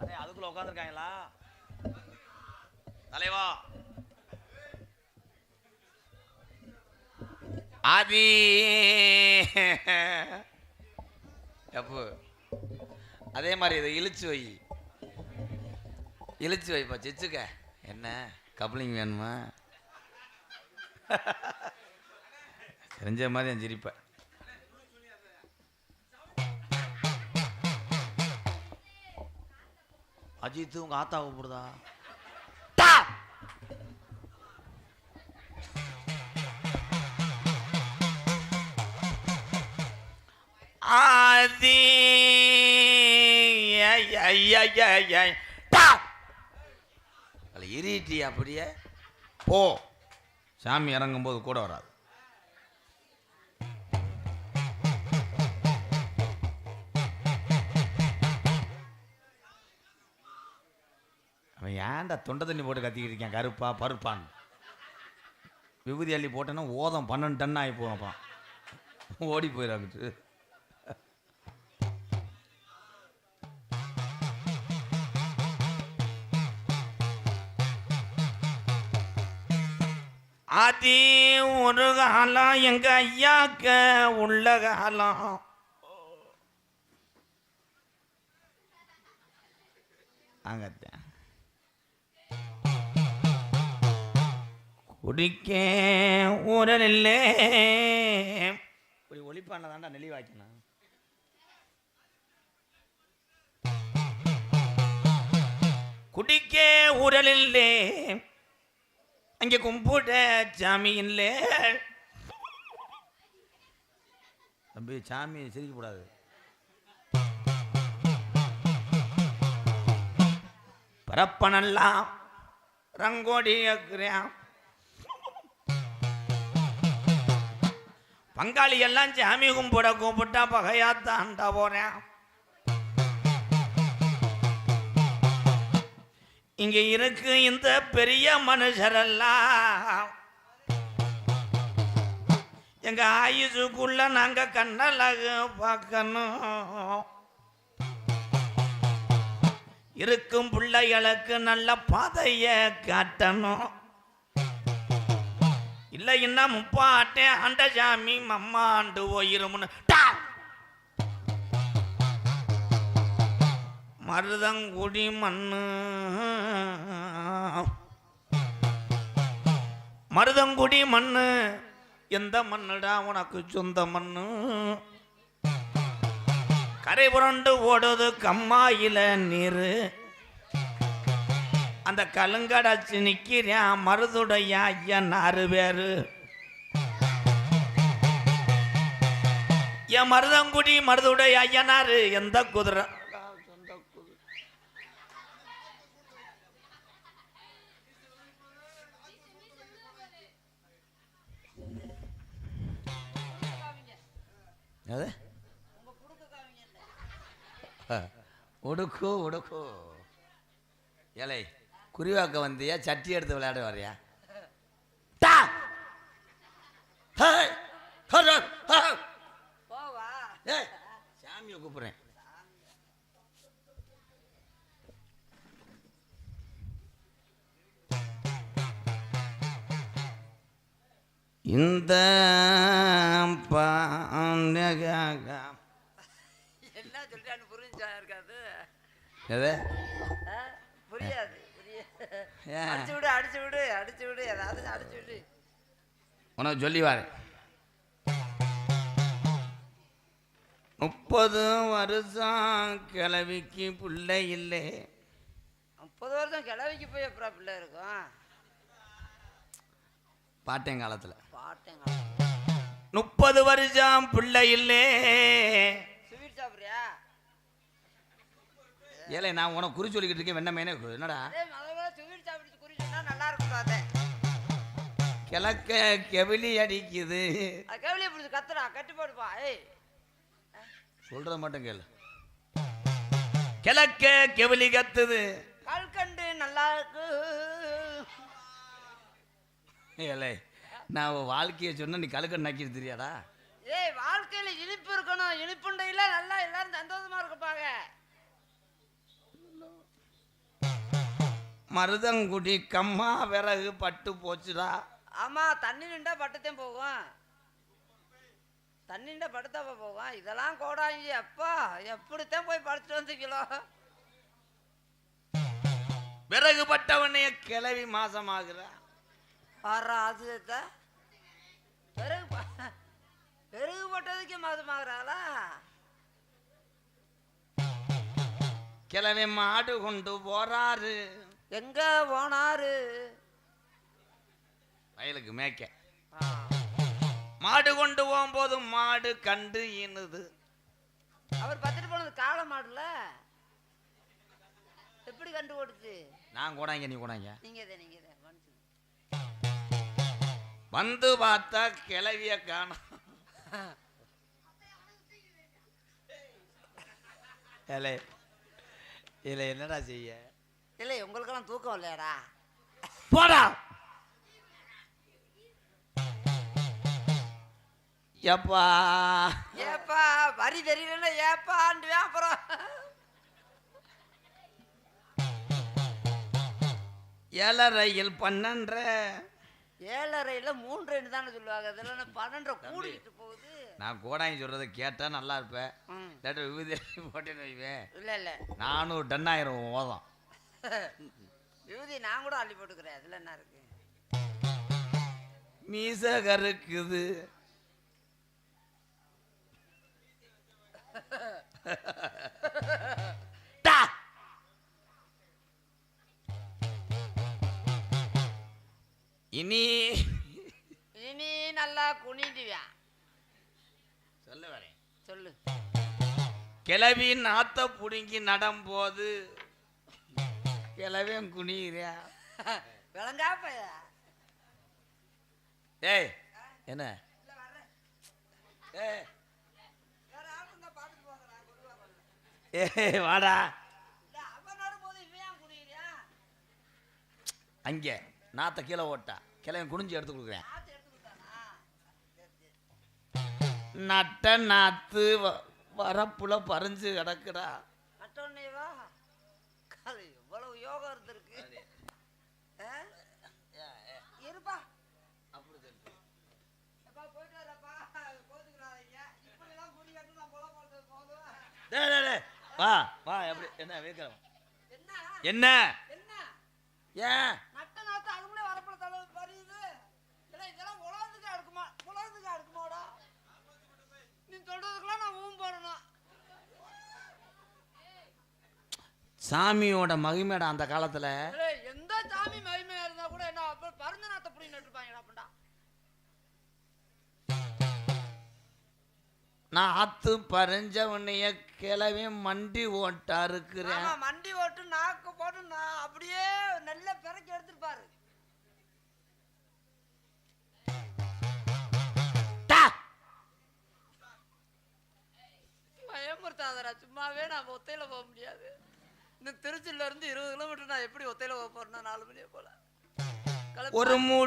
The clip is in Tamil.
அதே அதுக்குள்ள உட்காந்துருக்காங்களா தலைவா. ஆதி. எப்போ? அதே மாதிரி இதை இழுச்சு வை. இழுச்சு வைப்பா செச்சுக்க என்ன? கப்ளிங் வேணுமா? தெரிஞ்ச மாதிரி நான் சிரிப்பேன். அஜித் உங்க ஆத்தா கூப்பிடுதா ஆதி இரிட்டி அப்படியே? போ. சாமி இறங்கும்போது கூட வராது. அவன் ஏன்டா தொண்டை தண்ணி போட்டு கத்திக்கிட்டு இருக்கேன்? கருப்பா பருப்பான்னு. விபூதி அள்ளி போட்டேன்னா ஓதம் பன்னெண்டு டன் ஆகி போவான் ஓடி போயிடாங்கிட்டு ஆதி ஒரு காலம் எங்க ஐயாக்க உள்ள காலம். அங்கத்தான் குடிக்க ஊரல் இப்படி ஒளிப்பான தாண்டா நெளிவாக்கினா. குடிக்க ஊரலில்லே அங்கே கும்பிட்ட சாமி இல்லை தம்பி சாமி சிரிக்கக்கூடாது பரப்பனெல்லாம் ரங்கோடி இருக்கிறான் பங்காளி எல்லாம் சாமி கும்பிட கும்பிட்டா பகையாத்தாண்டா போறேன். இங்க இருக்கு இந்த பெரிய மனுஷரெல்லாம். எங்க ஆயுசுக்குள்ள நாங்க கண்ணழகு பார்க்கணும். இருக்கும் பிள்ளைகளுக்கு நல்ல பாதைய காட்டணும். இல்லை என்ன முப்பாட்டே அண்டசாமி மம்மாண்டு போயிருமுன்னு டா! மருதங்குடி மண்ணு. மருதங்குடி மண்ணு. எந்த மண்ணுடா உனக்கு சொந்த மண்ணு? கரை புரண்டு ஓடுது கம்மாயில நீரு. அந்த கலுங்கடைச்சு நிற்கிறேன் மருதுடைய ஐயன் ஆறு பேரு என் மருதங்குடி மருதுடைய ஐயனாரு எந்த குதிரை? அது? உடுக்கு உடுக்கு. ஏலை குறிவாக்க வந்தியா சட்டி எடுத்து விளையாட வரியா டா! சாமியை கூப்பிடுறேன். இந்த என்ன சொல்றான்னு புரிஞ்சா இருக்காது? எது? அடிச்சு விடு அடிச்சு விடு அடிச்சு விடு ஏதாவது அடிச்சு விடு. உனக்கு சொல்லி வரேன் முப்பது வருஷம் கிழவிக்கு பிள்ளை இல்லை. முப்பது வருஷம் கிளவிக்கு போய் அப்புறம் பிள்ளை இருக்கும்? பாட்டேன் காலத்தில். பாட்டேங்க முப்பது வருஷம் பிள்ளை இல்லை. ஸ்வீட் சாப்பிட்றியா? ஏலே நான் உனக்கு குறி சொல்லிக்கிட்டு இருக்கேன் வெண்ணமேனே என்னடா? நல்லா இருக்கும் அதை கிழக்க கெவிலி அடிக்குது. அது கவிலியை பிடிச்சி கத்துறா கட்டி போடுப்பா ஏய். சொல்றத மட்டும் கேளு. கிழக்க கெவிலி கத்துது. கல்கண்டு நல்லா இருக்கு. ஏலே நான் வாழ்க்கையை சொன்ன நீ கழுக்க நக்கிட்டு தெரியாடா. ஏய் வாழ்க்கை வாழ்க்கையில இனிப்பு இருக்கணும். மருதங்குடி கம்மா விறகு பட்டு போச்சுடா. ஆமா தண்ணி நின்றா பட்டுத்தான் போகும். தண்ணி நின்றா பட்டுத்தாப்பா போகும். இதெல்லாம் கோடாங்கி அப்பா எப்படித்தான் போய் படுத்துட்டு வந்துக்கலோ விறகு பட்டவனைய கிளவி மாசமாகிறா. வர்ற அது தான். பெருகு ப- பெருகு போட்டதுக்கே மாதமாகறாளா கிளவி மாடு கொண்டு போறாரு. எங்க போனாரு? வயலுக்கு மேய்க்க. மாடு கொண்டு போகும்போது மாடு கண்டு இனுது அவர் பத்துட்டு போனது காளை மாடுல? எப்படி கண்டு ஓடுச்சு நான் கூடாங்க நீ கூடாங்க நீங்க நீங்க வந்து பார்த்தா கிளவிய காணோம் ஏலே இதுல என்னடா செய்ய? இல்லை உங்களுக்கெல்லாம் தூக்கம் இல்லையாடா? போடா. எப்பா ஏப்பா வரி தெரியலன்னா ஏப்பாண்டு அப்புறம். ஏழரையில் பன்னெண்டரை ஏழரையில் மூன்று ரெண்டு தானே சொல்லுவாங்க. அதில் பன்னெண்டரை கூடிக்கிட்டு போகுது? நான் கோடாங்கி சொல்றதை கேட்டா நல்லா இருப்பேன். இல்லாட்டி விபூதி போட்டேன்னு வைவேன் இல்லை இல்லை. நானூறு டன் ஆயிரம் ஓதம். விபூதி நான் கூட அள்ளி போட்டுக்கிறேன். அதில் என்ன இருக்கு? மீச கருக்குது. இனி இனி நல்லா குனிஞ்சுவேன் சொல்ல வரேன். சொல்லு. கிளவி நாத்த புடுங்கி நடம்போது கிளவியும் குனிகிறா விளங்கா ஏய் என்ன? ஏய். வாடா. அங்கே நாத்த கீழே ஓட்டா. கிளவன் குனிஞ்சு எடுத்து கொடுக்குறேன். நட்ட நாத்து வ- வரப்புல பறிஞ்சு கிடக்குடா. மற்றொன்னே வா அது எவ்வளவு யோகம் இருந்திருக்கு? இருப்பா. எப்பா, போயிட்டு வரேன்ப்பா. கோச்சுக்கிறாதீங்க. இப்படிலாம் குடி கட்டு நான் பொல போடுறது போதும். டேய், டேய், டேய். வா வா எப்படி? என்ன வைக்கிறோம் என்ன? என்ன? என்ன? ஏன் நட்ட நாத்து அதுக்குள்ளே வரப்புல தலை பறியுது இல்லை இதெல்லாம் உலகத்துக்கு அடுக்குமா உலகத்துக்கு அடுக்குமாடா நீ சொல்றதுக்கெல்லாம் நான் ஊம் போடணும் சாமியோட மகிமைடா அந்த காலத்துல. எந்த சாமி மகிமையா இருந்தா கூட என்ன பருந்த நாத்த புடி நட்டுப்பாங்கடா அப்படின்டா நான் ஆத்து பறிஞ்சவனைய கிளவி மண்டி ஓட்டா இருக்கிறேன். மண்டி ஓட்டு நாக்கு போட்டு நான் அப்படியே நல்ல பிறக்கி எடுத்துருப்பாரு டா. பயமுறுத்தாதடா சும்மாவே நான் ஒத்தையில போக முடியாது. இந்த திருச்சியில இருந்து இருபது கிலோமீட்டர் நான் எப்படி ஒத்தையில போறேன்னா நாலு மணியை போல. ஒரு மூ